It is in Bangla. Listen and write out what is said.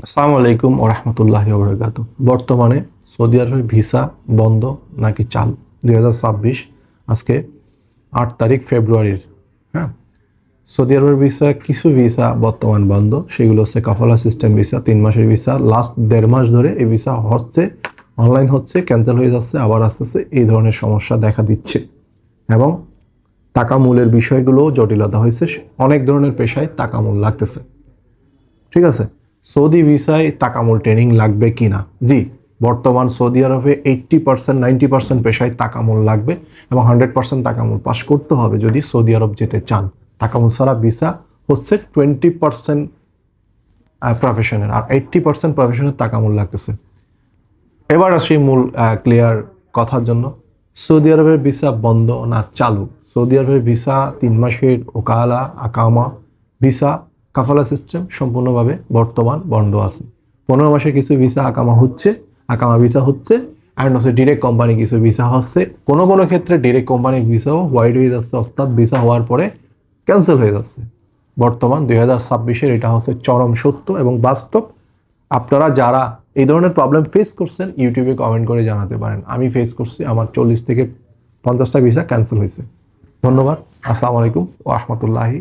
আসসালামু আলাইকুম ও রহমতুল্লাহ বরকাত বর্তমানে সৌদি আরবের ভিসা বন্ধ নাকি চালু? দুই হাজার ছাব্বিশ, আজকে আট তারিখ ফেব্রুয়ারির হ্যাঁ? সৌদি আরবের ভিসা, কিছু ভিসা বর্তমান বন্ধ, সেগুলো হচ্ছে কাফালা সিস্টেম ভিসা, তিন মাসের ভিসা, লাস্ট দেড় মাস ধরে এই ভিসা হচ্ছে, অনলাইন হচ্ছে, ক্যান্সেল হয়ে যাচ্ছে, আবার আস্তে আস্তে এই ধরনের সমস্যা দেখা দিচ্ছে। এবং টাকা মূলের বিষয়গুলোও জটিলতা হয়েছে, অনেক ধরনের পেশায় টাকা মূল লাগতেছে। ঠিক আছে? সৌদি ভিসায় টাকামূল ট্রেনিং লাগবে কি না জি, বর্তমান সৌদি আরবে এইট্টি পার্সেন্ট নাইনটি পার্সেন্ট পেশায় টাকামূল লাগবে এবং হান্ড্রেড পার্সেন্ট টাকামূল পাস করতে হবে যদি সৌদি আরব যেতে চান। টাকামূল সারা ভিসা হচ্ছে টোয়েন্টি পার্সেন্ট প্রফেশনের আর এইট্টি পার্সেন্ট প্রফেশনের টাকামূল লাগতেছে। এবার আসি মূল ক্লিয়ার কথার জন্য। সৌদি আরবের ভিসা বন্ধ না চালু? সৌদি আরবের ভিসা তিন মাসের ওকালা আকামা ভিসা কাফালা সিস্টেম সম্পূর্ণভাবে বর্তমান, বন্ধ আছে। পনেরো মাসে কিছু ভিসা আকামা হচ্ছে, আকামা ভিসা হচ্ছে অ্যান্ড হচ্ছে ডিরেক্ট কোম্পানি কিছু ভিসা হচ্ছে। কোনো কোনো ক্ষেত্রে ডিরেক্ট কোম্পানির ভিসাও ওয়াইড হয়ে যাচ্ছে, অর্থাৎ ভিসা হওয়ার পরে ক্যান্সেল হয়ে যাচ্ছে। বর্তমান দুই হাজার ছাব্বিশের এটা হচ্ছে চরম সত্য এবং বাস্তব। আপনারা যারা এই ধরনের প্রবলেম ফেস করছেন ইউটিউবে কমেন্ট করে জানাতে পারেন। আমি ফেস করছি, আমার চল্লিশ থেকে পঞ্চাশটা ভিসা ক্যান্সেল হয়েছে। ধন্যবাদ, আসসালামু আলাইকুম ও রহমতুল্লাহি